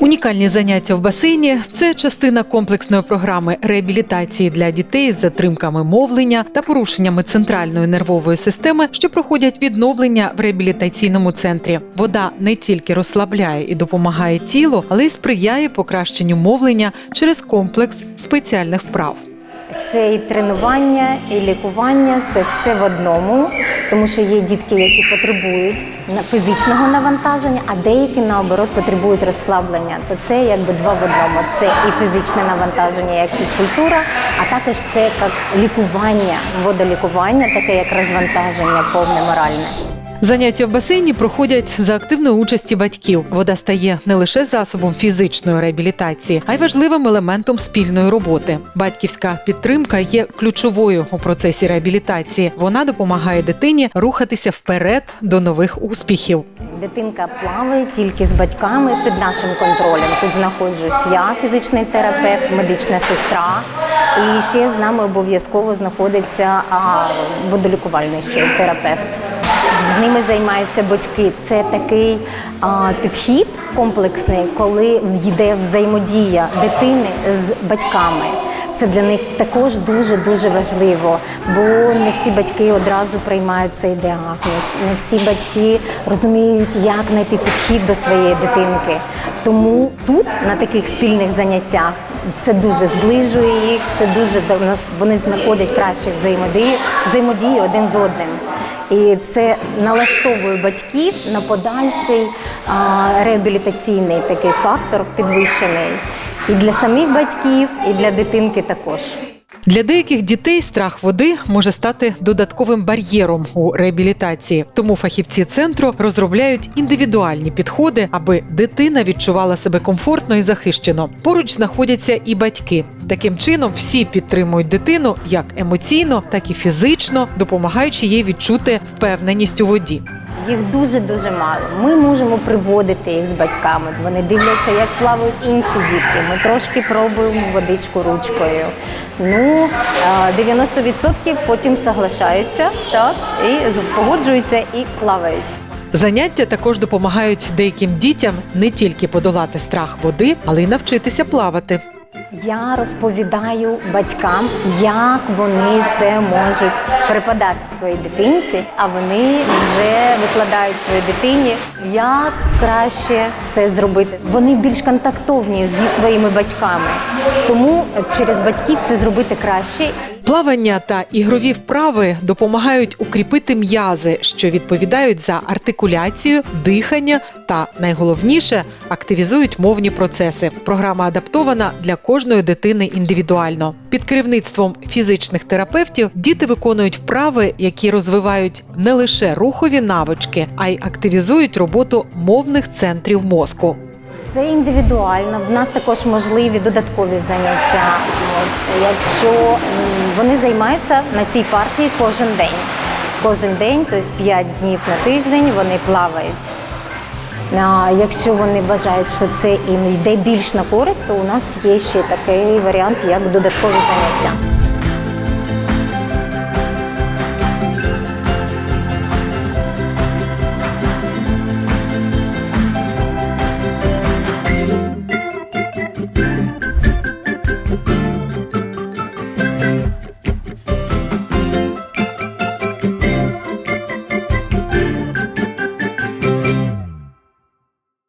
Унікальні заняття в басейні це частина комплексної програми реабілітації для дітей з затримками мовлення та порушеннями центральної нервової системи, що проходять відновлення в реабілітаційному центрі. Вода не тільки розслабляє і допомагає тілу, але й сприяє покращенню мовлення через комплекс спеціальних вправ. Це і тренування, і лікування це все в одному, тому що є дітки, які потребують фізичного навантаження, а деякі наоборот потребують розслаблення. То це якби два в одному. Це і фізичне навантаження, як фізкультура, а також це як лікування, водолікування, таке як розвантаження, повне моральне. Заняття в басейні проходять за активної участі батьків. Вода стає не лише засобом фізичної реабілітації, а й важливим елементом спільної роботи. Батьківська підтримка є ключовою у процесі реабілітації. Вона допомагає дитині рухатися вперед до нових успіхів. Дитинка плаває тільки з батьками під нашим контролем. Тут знаходжусь я, фізичний терапевт, медична сестра. І ще з нами обов'язково знаходиться водолікувальний терапевт. З ними займаються батьки. Це такий а, підхід комплексний, коли йде взаємодія дитини з батьками. Це для них також дуже дуже важливо, бо не всі батьки одразу приймають цей діагноз, не всі батьки розуміють, як знайти підхід до своєї дитинки. Тому тут, на таких спільних заняттях, це дуже зближує їх, це дуже вони знаходять краще взаємодію, взаємодію один з одним. І це налаштовує батьків на подальший реабілітаційний такий фактор підвищений і для самих батьків, і для дитинки також. Для деяких дітей страх води може стати додатковим бар'єром у реабілітації. Тому фахівці центру розробляють індивідуальні підходи, аби дитина відчувала себе комфортно і захищено. Поруч знаходяться і батьки. Таким чином всі підтримують дитину як емоційно, так і фізично, допомагаючи їй відчути впевненість у воді. Їх дуже дуже мало. Ми можемо приводити їх з батьками. Вони дивляться, як плавають інші дітки. Ми трошки пробуємо водичку ручкою. Ну е, 90% потім соглашаються, так і погоджуються і плавають. Заняття також допомагають деяким дітям не тільки подолати страх води, але й навчитися плавати. Я розповідаю батькам, як вони це можуть преподати своїй дитинці, а вони вже викладають своїй дитині, як краще це зробити. Вони більш контактовні зі своїми батьками, тому через батьків це зробити краще. Плавання та ігрові вправи допомагають укріпити м'язи, що відповідають за артикуляцію, дихання та найголовніше активізують мовні процеси. Програма адаптована для кожної дитини індивідуально. Під керівництвом фізичних терапевтів діти виконують вправи, які розвивають не лише рухові навички, а й активізують роботу мовних центрів мозку. Це індивідуально. В нас також можливі додаткові заняття. Якщо вони займаються на цій партії кожен день. Кожен день, тобто 5 днів на тиждень, вони плавають. А якщо вони вважають, що це їм йде більш на користь, то у нас є ще такий варіант, як додаткові заняття.